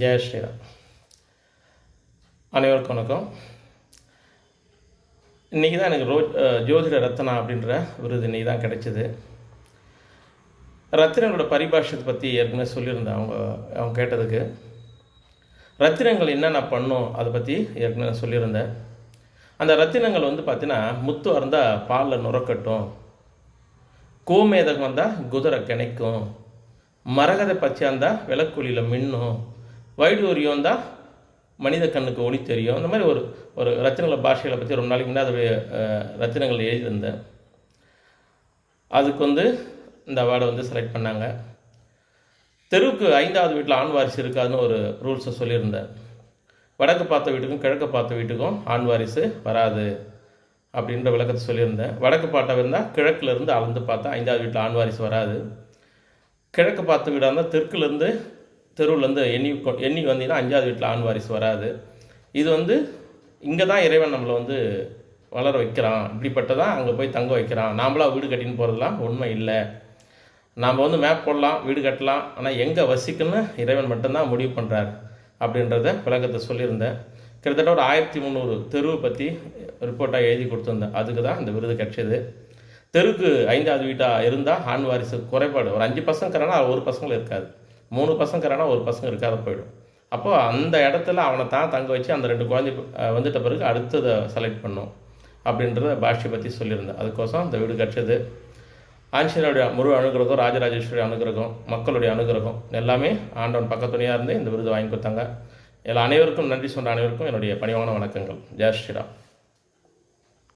ஜெய ஸ்ரீராம். அனைவருக்கும் வணக்கம். இன்றைக்கி தான் எனக்கு ரோ ஜோதிட ரத்னா அப்படின்ற விருது இன்றைக்கி தான் கிடைச்சிது. ரத்தினங்களோட பரிபாஷத்தை பற்றி ஏற்கனவே சொல்லியிருந்தேன் அவங்க அவங்க கேட்டதுக்கு. ரத்தினங்கள் என்னென்ன பண்ணும் அதை பற்றி ஏற்கனவே நான் சொல்லியிருந்தேன். அந்த ரத்தினங்கள் வந்து பார்த்தீங்கன்னா முத்து அறந்தால் பாலில் நுரக்கட்டும். கோமேதகம் வந்தால் குதிரை கிணைக்கும். மரகத பச்சையாக இருந்தால் விளக்குழியில் மின்னும். வைடூரியம் இருந்தால் மனித கண்ணுக்கு ஒளி தெரியும். அந்த மாதிரி ஒரு ஒரு ரச்சனைகளை பாஷைகளை பற்றி ரொம்ப நாளைக்கு முன்னாடி அதோடைய ரத்தினங்கள் எழுதியிருந்தேன். அதுக்கு வந்து இந்த அவார்டை வந்து செலக்ட் பண்ணாங்க. தெருவுக்கு ஐந்தாவது வீட்டில் ஆண் வாரிசு இருக்காதுன்னு ஒரு ரூல்ஸை சொல்லியிருந்தேன். வடக்கு பார்த்த வீட்டுக்கும் கிழக்கு பார்த்த வீட்டுக்கும் ஆண் வாரிசு வராது அப்படின்ற விளக்கத்தை சொல்லியிருந்தேன். வடக்கு பார்த்த இருந்தால் கிழக்குல இருந்து அளந்து பார்த்தா ஐந்தாவது வீட்டில் ஆண் வாரிசு வராது. கிழக்கு பார்த்த வீடாக இருந்தால் தெற்குலேருந்து தெருவுலேருந்து எண்ணி கொ- எண்ணி வந்தீங்கன்னா அஞ்சாவது வீட்டில் ஆண் வாரிசு வராது. இது வந்து இங்கே தான் இறைவன் நம்மளை வந்து வளர வைக்கிறான். இப்படிப்பட்டதான் அங்கே போய் தங்க வைக்கிறான். நாமளா வீடு கட்டின்னு போகிறதுலாம் உண்மை இல்லை. நாம் வந்து மேப் போடலாம் வீடு கட்டலாம். ஆனால் எங்கே வசிக்குன்னு இறைவன் மட்டும்தான் முடிவு பண்ணுறார் அப்படின்றத விளக்கத்தை சொல்லியிருந்தேன். கிட்டத்தட்ட ஒரு ஆயிரத்தி முந்நூறு தெருவை பற்றி ரிப்போர்ட்டாக எழுதி கொடுத்துருந்தேன். அதுக்கு தான் இந்த விருது கிடச்சிது. தெருக்கு ஐந்தாவது வீட்டாக இருந்தால் ஆண் வாரிசு குறைபாடு. ஒரு அஞ்சு பசங்க இருக்கிறானா ஒரு பசங்களும் இருக்காது. மூணு பசங்க இருக்கிறானா ஒரு பசங்க இருக்காத போயிடும். அப்போ அந்த இடத்துல அவனை தான் தங்க வச்சு அந்த ரெண்டு குழந்தை வந்துட்ட பிறகு அடுத்ததை செலக்ட் பண்ணோம் அப்படின்றத பாஷை பற்றி சொல்லியிருந்தேன் அதுக்கோசம் அந்த வீடு கிடைச்சது ஆஞ்சநேயருடைய முழு அனுகிரகம் ராஜராஜேஸ்வரி அனுகிரகம் மக்களுடைய அனுகிரகம் எல்லாமே ஆண்டவன் பக்கத்துணையாக இருந்து இந்த விருது வாங்கி கொடுத்தாங்க. எல்லா அனைவருக்கும் நன்றி சொன்ன அனைவருக்கும் என்னுடைய பணிவான வணக்கங்கள். ஜெய் ஸ்ரீராம்.